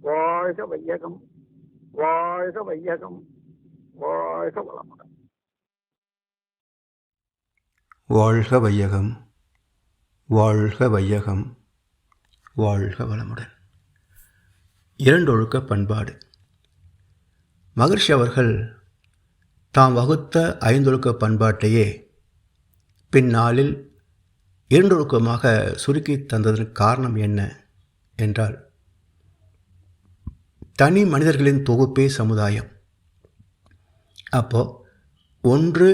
வாழ்க வையகம் வாழ்க வையகம் வாழ்க வளமுடன். வாழ்க வையகம் வாழ்க வையகம் வாழ்க வளமுடன். இரண்டொழுக்க பண்பாடு. மகர்ஷி அவர்கள் தாம் வகுத்த ஐந்தொழுக்க பண்பாட்டையே பின்னாளில் இரண்டொழுக்கமாக சுருக்கி தந்ததற்கு காரணம் என்ன என்றால் தனி மனிதர்களின் தொகுப்பே சமுதாயம். அப்போ ஒன்று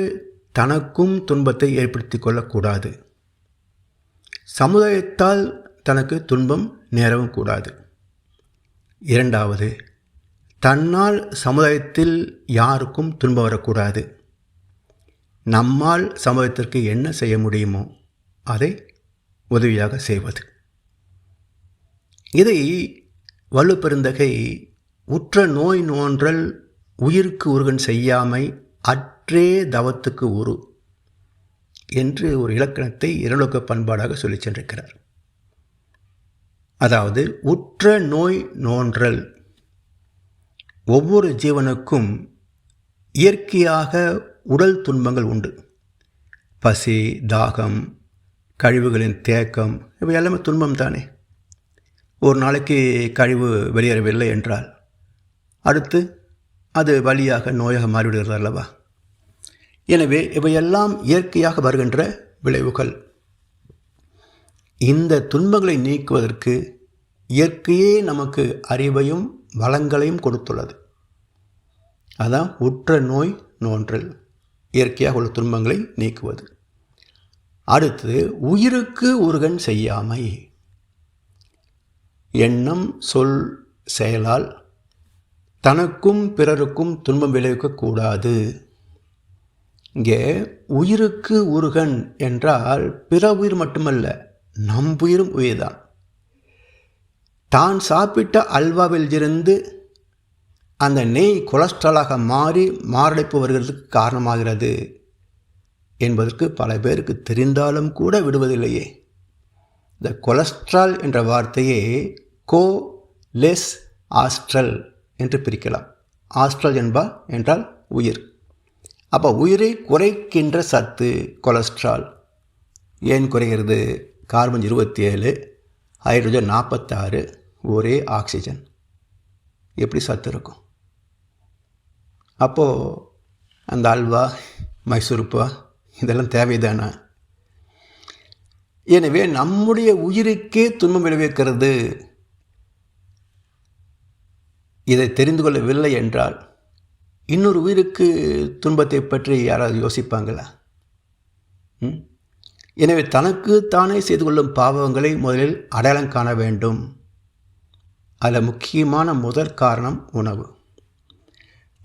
தனக்கும் துன்பத்தை ஏற்படுத்தி கொள்ளக்கூடாது. சமுதாயத்தால் தனக்கு துன்பம் நேரவும் கூடாது. இரண்டாவது தன்னால் சமுதாயத்தில் யாருக்கும் துன்பம் வரக்கூடாது. நம்மால் சமுதாயத்திற்கு என்ன செய்ய முடியுமோ அதை உதவியாக செய்வது. இதை வலுப்பெருந்தகை உற்ற நோய் நோன்றல் உயிருக்கு உருகன் செய்யாமை அற்றே தவத்துக்கு உரு என்று ஒரு இலக்கணத்தை இரண்டொக்க பண்பாடாக சொல்லி சென்றிருக்கிறார். அதாவது உற்ற நோய் நோன்றல் ஒவ்வொரு ஜீவனுக்கும் இயற்கையாக உடல் துன்பங்கள் உண்டு. பசி தாகம் கழிவுகளின் தேக்கம் இவை எல்லாமே துன்பம் தானே ஒரு நாளைக்கு கழிவு வெளியேறவில்லை என்றால் அடுத்து அது வழியாக நோயாக மாறிவிடுகிறது அல்லவா? எனவே இவையெல்லாம் இயற்கையாக வருகின்ற விளைவுகள். இந்த துன்பங்களை நீக்குவதற்கு இயற்கையே நமக்கு அறிவையும் வளங்களையும் கொடுத்துள்ளது. அதான் உற்ற நோய் நோன்றல். இயற்கையாக உள்ள துன்பங்களை நீக்குவது. அடுத்து உயிருக்கு உருகன் செய்யாமை. எண்ணம் சொல் செயலால் தனக்கும் பிறருக்கும் துன்பம் விளைவிக்கக்கூடாது இங்கே உயிருக்கு உருகன் என்றால் பிற உயிர் மட்டுமல்ல நம் உயிரும் உயிர்தான். தான் சாப்பிட்ட அல்வாவில் இருந்து அந்த நெய் கொலஸ்ட்ராலாக மாறி மாரடைப்பு வருகிறதுக்கு காரணமாகிறது என்பதற்கு பல பேருக்கு தெரிந்தாலும் கூட விடுவதில்லையே. இந்த கொலஸ்ட்ரால் என்ற வார்த்தையே கோ லெஸ் ஆஸ்ட்ரல் என்று பிரிக்கலாம். ஆஸ்ட்ரல் என்பா என்றால் உயிர். அப்போ உயிரை குறைக்கின்ற சத்து கொலஸ்ட்ரால். ஏன் குறைகிறது? கார்பன் இருபத்தி ஏழு ஹைட்ரஜன் நாற்பத்தாறு ஒரே ஆக்சிஜன். எப்படி சத்து இருக்கும்? அப்போது அந்த அல்வா மைசூருப்பா இதெல்லாம் தேவைதானா? எனவே நம்முடைய உயிருக்கே துன்பம் விளைவிக்கிறது. இதை தெரிந்து கொள்ளவில்லை என்றால் இன்னொரு உயிருக்கு துன்பத்தை பற்றி யாராவது யோசிப்பாங்களா? எனவே தனக்கு தானே செய்து கொள்ளும் பாவங்களை முதலில் அடையாளம் காண வேண்டும். அதில் முக்கியமான முதற் காரணம் உணவு.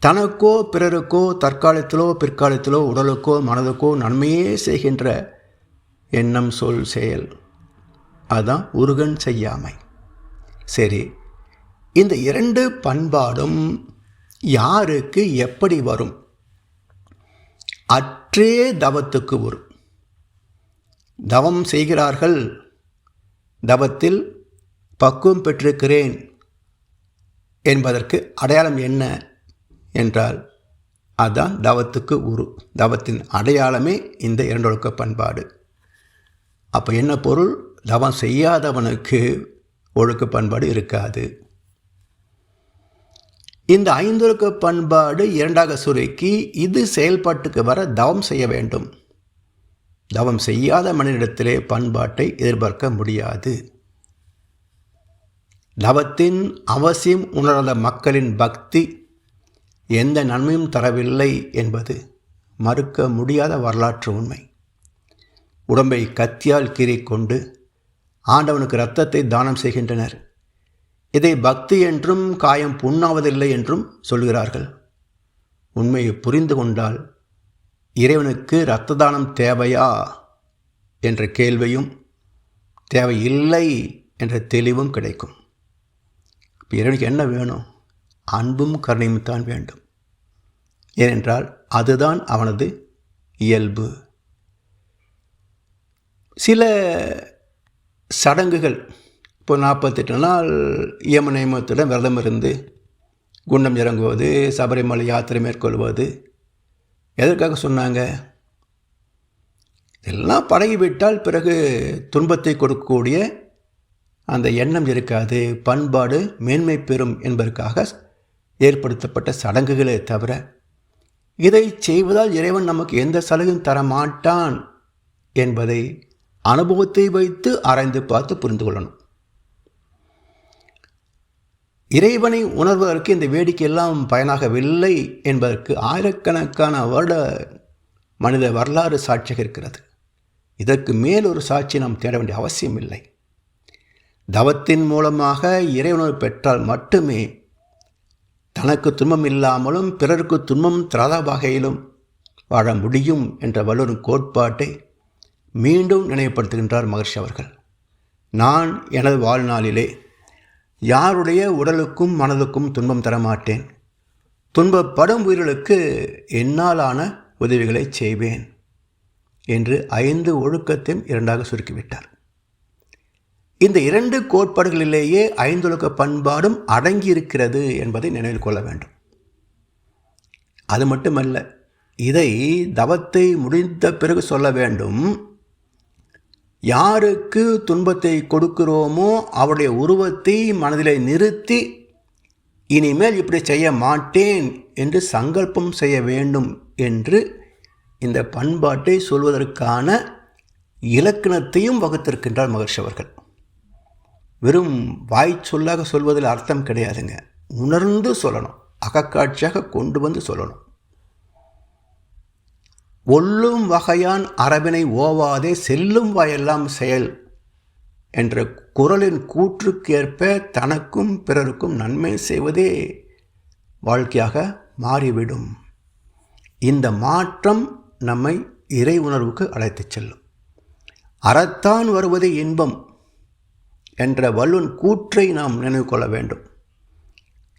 தனக்கோ பிறருக்கோ தற்காலத்திலோ பிற்காலத்திலோ உடலுக்கோ மனதுக்கோ நன்மையே செய்கின்ற எண்ணம் சொல் செயல். அதுதான் உருகன் செய்யாமை. சரி இந்த இரண்டு பண்பாடும் யாருக்கு எப்படி வரும்? அற்றே தவத்துக்கு வரும். தவம் செய்கிறார்கள் தவத்தில் பக்குவம் பெற்றிருக்கிறேன் என்பதற்கு அடையாளம் என்ன என்றால் அதுதான் தவத்துக்கு உரு தவத்தின் அடையாளமே இந்த இரண்டொழுக்க பண்பாடு. அப்போ என்ன பொருள்? தவம் செய்யாதவனுக்கு ஒழுக்க பண்பாடு இருக்காது. இந்த ஐந்துருக்கு பண்பாடு இரண்டாக சுருக்கி இது செயல்பாட்டுக்கு வர தவம் செய்ய வேண்டும். தவம் செய்யாத மனிதனிடத்திலே பண்பாட்டை எதிர்பார்க்க முடியாது. தவத்தின் அவசியம் உணராத மக்களின் பக்தி எந்த நன்மையும் தரவில்லை என்பது மறுக்க முடியாத வரலாற்று உண்மை. உடம்பை கத்தியால் கீறிக்கொண்டு ஆண்டவனுக்கு இரத்தத்தை தானம் செய்கின்றனர். இதை பக்தி என்றும் காயம் புண்ணாவதில்லை என்றும் சொல்கிறார்கள். உண்மையை புரிந்து கொண்டால் இறைவனுக்கு இரத்த தானம் தேவையா என்ற கேள்வியும் தேவையில்லை என்ற தெளிவும் கிடைக்கும். இப்போ இறைவனுக்கு என்ன வேணும்? அன்பும் கருணையும் தான் வேண்டும். ஏனென்றால் அதுதான் அவனது இயல்பு. சில சடங்குகள் இப்போ நாற்பத்தெட்டு நாள் யம நியமத்துடன் விரதம் இருந்து குண்டம் இறங்குவது சபரிமலை யாத்திரை மேற்கொள்வது. எதற்காக சொன்னாங்க? இதெல்லாம் பழகிவிட்டால் பிறகு துன்பத்தை கொடுக்கக்கூடிய அந்த எண்ணம் இருக்காது. பண்பாடு மேன்மை பெறும் என்பதற்காக ஏற்படுத்தப்பட்ட சடங்குகளே தவிர இதை செய்வதால் இறைவன் நமக்கு எந்த சலுகையும் தரமாட்டான் என்பதை அனுபவத்தை வைத்து ஆராய்ந்து பார்த்து புரிந்து கொள்ளணும். இறைவனை உணர்வதற்கு இந்த வேடிக்கையெல்லாம் பயனாகவில்லை என்பதற்கு ஆயிரக்கணக்கான வருட மனித வரலாறு சாட்சியாக இருக்கிறது. இதற்கு மேல் ஒரு சாட்சி நாம் தேட வேண்டிய அவசியம் இல்லை. தவத்தின் மூலமாக இறைவனு பெற்றால் மட்டுமே தனக்கு துன்பம் இல்லாமலும் பிறருக்கு துன்பம் தராத வகையிலும் வாழ முடியும் என்ற வல்லுறும் கோட்பாட்டை மீண்டும் நினைவுபடுத்துகின்றார் மகர்ஷி அவர்கள். நான் எனது வாழ்நாளிலே யாருடைய உடலுக்கும் மனதுக்கும் துன்பம் தரமாட்டேன். துன்பப்படும் உயிர்களுக்கு என்னாலான உதவிகளை செய்வேன் என்று ஐந்து ஒழுக்கத்தையும் இரண்டாக சுருக்கிவிட்டார். இந்த இரண்டு கோட்பாடுகளிலேயே ஐந்தொழுக்க பண்பாடும் அடங்கியிருக்கிறது என்பதை நினைவில் கொள்ள வேண்டும். அது மட்டுமல்ல இதை தவத்தை முடிந்த பிறகு சொல்ல வேண்டும். யாருக்கு துன்பத்தை கொடுக்கிறோமோ அவருடைய உருவத்தை மனதில் நிறுத்தி இனிமேல் இப்படி செய்ய மாட்டேன் என்று சங்கல்பம் செய்ய வேண்டும் என்று இந்த பண்பாட்டை சொல்வதற்கான இலக்கணத்தையும் வகுத்திருக்கின்றார் மகர்ஷி அவர்கள். வெறும் வாய் சொல்லாக சொல்வதில் அர்த்தம் கிடையாதுங்க. உணர்ந்து சொல்லணும். அகக்காட்சியாக கொண்டு வந்து சொல்லணும். ஒல்லும் வகையான் அரபினை ஓவாதே செல்லும் வாயெல்லாம் செயல் என்ற குரலின் கூற்றுக்கேற்ப தனக்கும் பிறருக்கும் நன்மை செய்வதே வாழ்க்கையாக மாறிவிடும். இந்த மாற்றம் நம்மை இறை உணர்வுக்கு அழைத்துச் செல்லும். அறத்தான் வருவதே இன்பம் என்ற வல்லுன் கூற்றை நாம் நினைவு கொள்ள வேண்டும்.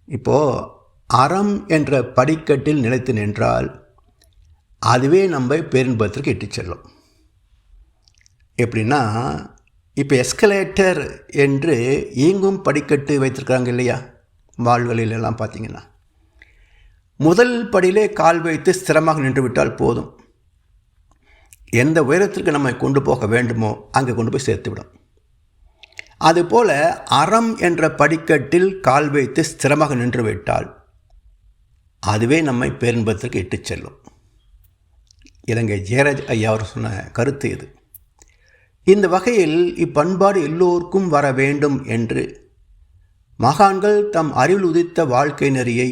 இப்போது அறம் என்ற படிக்கட்டில் நிலைத்து நின்றால் அதுவே நம்ம பேரின்பத்திற்கு இட்டு செல்லும். எப்படின்னா இப்போ எஸ்கலேட்டர் என்று இயங்கும் படிக்கட்டு வைத்திருக்கிறாங்க இல்லையா? வாழ்களிலெல்லாம் பார்த்தீங்கன்னா. முதல் படியிலே கால் வைத்து ஸ்திரமாக நின்றுவிட்டால் போதும். எந்த உயரத்திற்கு நம்மை கொண்டு போக வேண்டுமோ அங்கே கொண்டு போய் சேர்த்துவிடும் அதுபோல் அறம் என்ற படிக்கட்டில் கால் வைத்து ஸ்திரமாக நின்றுவிட்டால் அதுவே நம்மை பேரின்பத்திற்கு இட்டுச் செல்லும். இலங்கை ஜெயராஜ் ஐயா அவர் சொன்ன கருத்து இது. இந்த வகையில் இப்பண்பாடு எல்லோருக்கும் வர வேண்டும் என்று மகான்கள் தம் அறிவில் உதித்த வாழ்க்கை நெறியை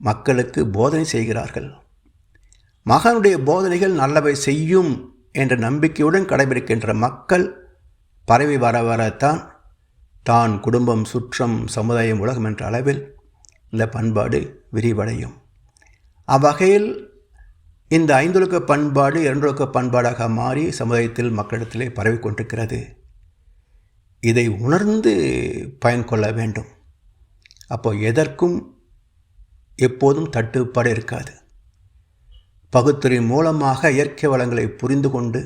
மக்களுக்கு போதனை செய்கிறார்கள். மகனுடைய போதனைகள் நல்லவை செய்யும் என்ற நம்பிக்கையுடன் கடைபிடிக்கின்ற மக்கள் பரவி வர வரத்தான் தான் குடும்பம் சுற்றம் சமுதாயம் உலகம் என்ற அளவில் இந்த பண்பாடு விரிவடையும். அவ்வகையில் இந்த ஐந்தொழுக்க பண்பாடு இரண்டொழுக்க பண்பாடாக மாறி சமுதாயத்தில் மக்களிடத்திலே பரவிக்கொண்டிருக்கிறது இதை உணர்ந்து பயன் கொள்ள வேண்டும். அப்போ எதற்கும் எப்போதும் தட்டுப்பாடு இருக்காது. பகுத்துறை மூலமாக இயற்கை வளங்களை புரிந்து கொண்டு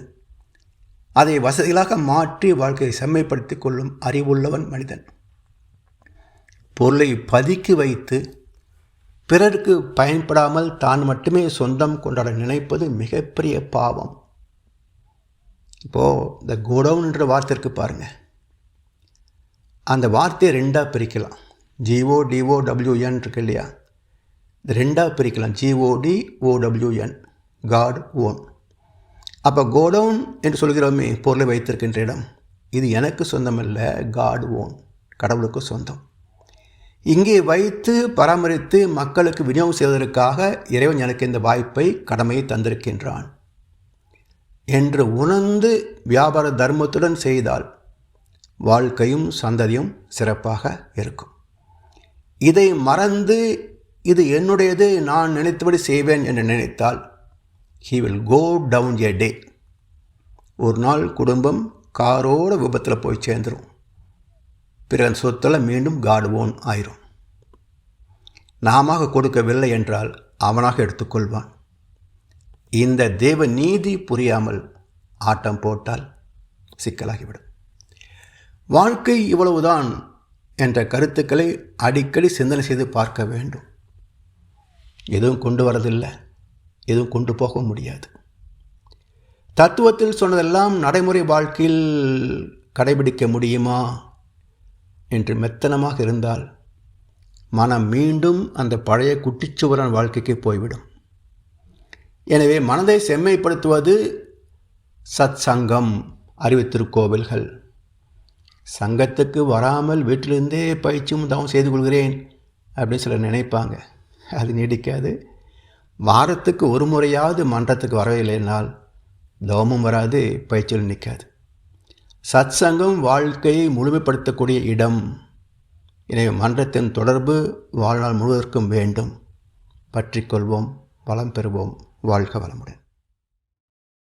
அதை வசதிகளாக மாற்றி வாழ்க்கையை செம்மைப்படுத்தி கொள்ளும் அறிவுள்ளவன் மனிதன். பொருளை பதுக்கி வைத்து பிறருக்கு பயன்படாமல் தான் மட்டுமே சொந்தம் கொண்டாட நினைப்பது மிகப்பெரிய பாவம். இப்போது இந்த கோடவுன்ற வார்த்தை வார்த்தைக்கு பாருங்கள் அந்த வார்த்தையை ரெண்டாக பிரிக்கலாம். ஜிஓ டிஓ டபிள்யூஎன் இருக்கு இல்லையா? இது ரெண்டாக பிரிக்கலாம். ஜிஓடி ஓடபிள்யூஎன் காட் ஓன் அப்போ கோடவுன் என்று சொல்கிறோமே பொருளை வைத்திருக்கின்ற இடம். இது எனக்கு சொந்தமல்ல காட் ஓன் கடவுளுக்கு சொந்தம். இங்கே வைத்து பராமரித்து மக்களுக்கு விநியோகம் செய்வதற்காக இறைவன் எனக்கு இந்த வாய்ப்பை கடமையை தந்திருக்கின்றான். என்று உணர்ந்து வியாபார தர்மத்துடன் செய்தால் வாழ்க்கையும் சந்ததியும் சிறப்பாக இருக்கும். இதை மறந்து இது என்னுடையது நான் நினைத்தபடி செய்வேன் என்று நினைத்தால் he will go down a day ஒரு நாள் குடும்பம் காரோட விபத்தில் போய் சேர்ந்துடும் பிறன் சொத்தில் மீண்டும் காடுவோன் ஆயிரும். நாம கொடுக்கவில்லை என்றால் அவனாக எடுத்துக்கொள்வான். இந்த தேவ நீதி புரியாமல் ஆட்டம் போட்டால் சிக்கலாகிவிடும். வாழ்க்கை இவ்வளவுதான் என்ற கருத்துக்களை அடிக்கடி சிந்தனை செய்து பார்க்க வேண்டும். எதுவும் கொண்டு வரதில்லை எதுவும் கொண்டு போக முடியாது. தத்துவத்தில் சொன்னதெல்லாம் நடைமுறை வாழ்க்கையில் கடைபிடிக்க முடியுமா? என்று மெத்தனமாக இருந்தால் மனம் மீண்டும் அந்த பழைய குட்டிச்சுவரன் வாழ்க்கைக்கு போய்விடும். எனவே மனதை செம்மைப்படுத்துவது சத் சங்கம் அறிவித்திருக்கோவில்கள். சங்கத்துக்கு வராமல் வீட்டிலிருந்தே பயிற்சியும் தவம் செய்து கொள்கிறேன் அப்படின்னு சிலர் நினைப்பாங்க. அது நீடிக்காது. வாரத்துக்கு ஒரு முறையாவது மன்றத்துக்கு வரவில்லைனால் தவமும் வராது பயிற்சியில் நிற்காது. சத் சங்கம் வாழ்க்கையை முழுமைப்படுத்தக்கூடிய இடம். எனவே மன்றத்தின் தொடர்பு வாழ்நாள் முழுவதற்கும் வேண்டும். பற்றிக்கொள்வோம் வளம் பெறுவோம் வாழ்க வளமுடன்.